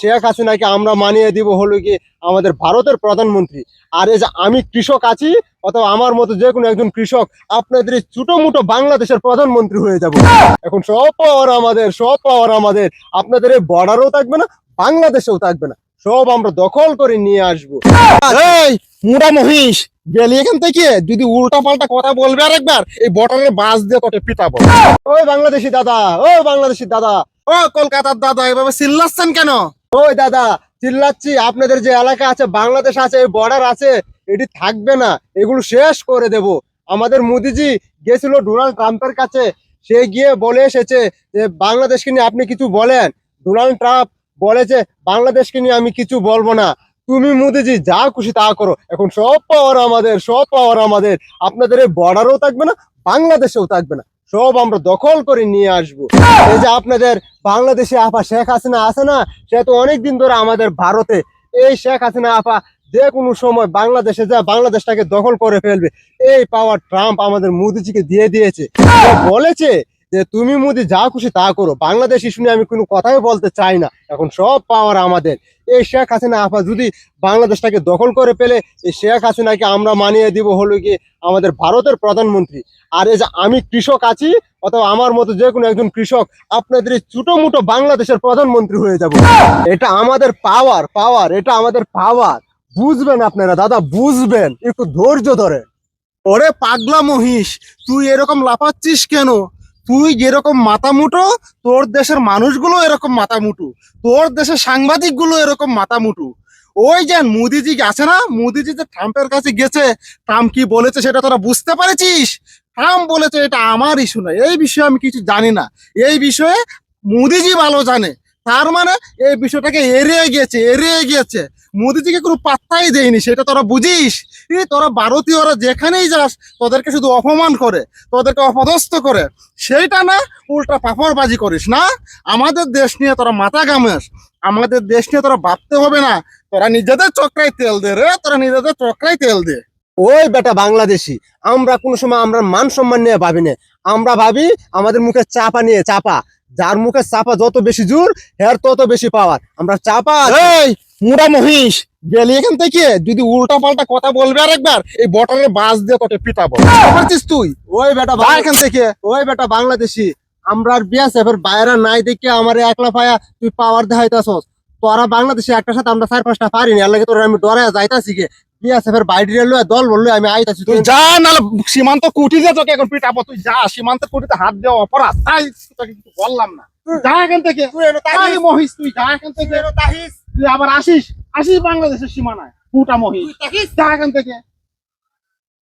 শেখ হাসিনাকে আমরা মানিয়ে দিব হলো কি আমাদের ভারতের প্রধানমন্ত্রী। আর এই যে আমি কৃষক আছি, অথবা আমার মতো যে কোনো একজন কৃষক, আপনাদের ছোটো মুটো বাংলাদেশের প্রধানমন্ত্রী হয়ে যাব। এখন সব পাওয়ার আমাদের, সব পাওয়ার আমাদের। আপনাদের এই বর্ডারও থাকবে না, বাংলাদেশেও থাকবে না। সব আমরা দখল করে নিয়ে আসব। মুড়া মহিষ, গেলি এখান থেকে? যদি উল্টা পাল্টা কথা বলবে আর একবার এই বটারের বাস দিয়ে তোকে পিটাবো। ওই বাংলাদেশি দাদা ও বাংলাদেশি দাদা। ও, কলকাতার দাদা, এভাবে চিল্লাচ্ছেন কেন? ওই দাদা, চিল্লাচ্ছি, আপনাদের যে এলাকা আছে, বাংলাদেশ আছে, এই বর্ডার আছে, এটি থাকবে না, এগুলো শেষ করে দেব। আমাদের মোদিজি গেছিল ডোনাল্ড ট্রাম্পের কাছে, সে গিয়ে বলে এসেছে যে, বাংলাদেশকে নিয়ে আপনি কিছু বলেন। ডোনাল্ড ট্রাম্প বলেছে বাংলাদেশকে নিয়ে আমি কিছু বলব না। তুমি মোদিজি যা খুশি তা করো। এখন সব পাওয়ার আমাদের, সব পাওয়ার আমাদের। আপনাদের এই বর্ডারও থাকবে না, বাংলাদেশেও থাকবে না। সব আমরা দখল করে নিয়ে আসব। এই যে আপনাদের বাংলাদেশে আপা শেখ হাসিনা আছে না সে তো অনেকদিন ধরে আমাদের ভারতে। এই শেখ হাসিনা আপা যে কোনো সময় বাংলাদেশে যা বাংলাদেশটাকে দখল করে ফেলবে। এই পাওয়ার ট্রাম্প আমাদের মোদিজিকে দিয়ে দিয়েছে। বলেছে যে তুমি মোদি যা খুশি তা করো। বাংলাদেশ ইস্যু নিয়ে আমি কোনো কথাই বলতে চাই না। এখন সব পাওয়ার আমাদের। এই শেখ হাসিনা আপা যদি বাংলাদেশটাকে দখল করে ফেলে, এই শেখ হাসিনাকে আমরা মানিয়ে দিব হলো কি আমাদের ভারতের প্রধানমন্ত্রী। আর এই যে আমি কৃষক আছি, অথবা আমার মতো যে কোনো একজন কৃষক, আপনাদের এই মুটো বাংলাদেশের প্রধানমন্ত্রী হয়ে যাব। এটা আমাদের পাওয়ার পাওয়ার এটা আমাদের পাওয়ার বুঝবেন আপনারা, দাদা, বুঝবেন। একটু ধৈর্য ধরে ওরে পাগলা মহিষ, তুই এরকম লাফাচ্ছিস কেন? তুই যেরকম মাথা মুটো তোর দেশের মানুষগুলো এরকম মাথা মুটু তোর দেশের সাংবাদিকগুলো এরকম মাথা মুটু ওই যে মোদিজি গেছে না, মোদিজি যে ট্রাম্পের কাছে গেছে, ট্রাম্প কি বলেছে সেটা তোরা বুঝতে পেরেছিস? ট্রাম্প বলেছে এটা আমার ইস্যু না এই বিষয়ে আমি কিছু জানি না। এই বিষয়ে মোদিজি ভালো জানে। তার মানে এই বিষয়টাকে এড়িয়ে গিয়েছে এড়িয়ে গিয়েছে। মোদিজিকে কোনো পাত্তাই দেয়নি, সেটা তোরা বুঝিস? তোরা ভারতীয়রা যেখানেই যাস, তোদেরকে শুধু অপমান করে, তোদেরকে অপদস্থ করে। সেইটা না, উল্টা পাপড়বাজি করিস, না? আমাদের দেশ নিয়ে তোরা মাথা গামেস আমাদের দেশ নিয়ে তোরা ভাবতে হবে না। তোরা নিজেদের চক্রায় তেল দে রে, তোরা নিজেদের চক্রায় তেল দে। ওই বেটা বাংলাদেশি। আমরা কোনো সময় আমরা মান সম্মান নিয়ে ভাবি না। আমরা ভাবি আমাদের মুখে চাপা নিয়ে চাপা। যার মুখে চাপা যত বেশি জোর হের তত বেশি পাওয়ার আমরা চাপা। এই মুড়া মহিষ গেলি এখান থেকে? যদি উল্টা পাল্টা কথা বলবে আর একবার এই বটারের বাস দিয়ে তোকে পিটাবো। পারছিস তুই? ওই বেটা এখান থেকে। ওই বেটা বাংলাদেশি। আমরা আর বিএসএফ এর বাইরে নাই দেখে আমার একলা পায়া তুই পাওয়ার দেখাইতাছস। তোরা বাংলাদেশে একটা সাথে আমরা চার পাঁচটা পারিনি আর লাগে তোরা আমি ডরে যাইতাছি গে। বিএসএফ এর বাইরে লয়ে দল বলল আমি আইতাছি তুই যা নাহলে সীমান্ত কুটি দিয়ে তোকে এখন পিটাবো। তুই যা সীমান্ত কুটিতে হাত দেওয়া অপরাধ। তাই তোকে কিছু বললাম না। যা এখান থেকে। তাই মহিষ তুই যা এখান থেকে। তুই আবার আসিস। আসিস বাংলাদেশের সীমানায়। কুটা মহিষ। যা এখান থেকে।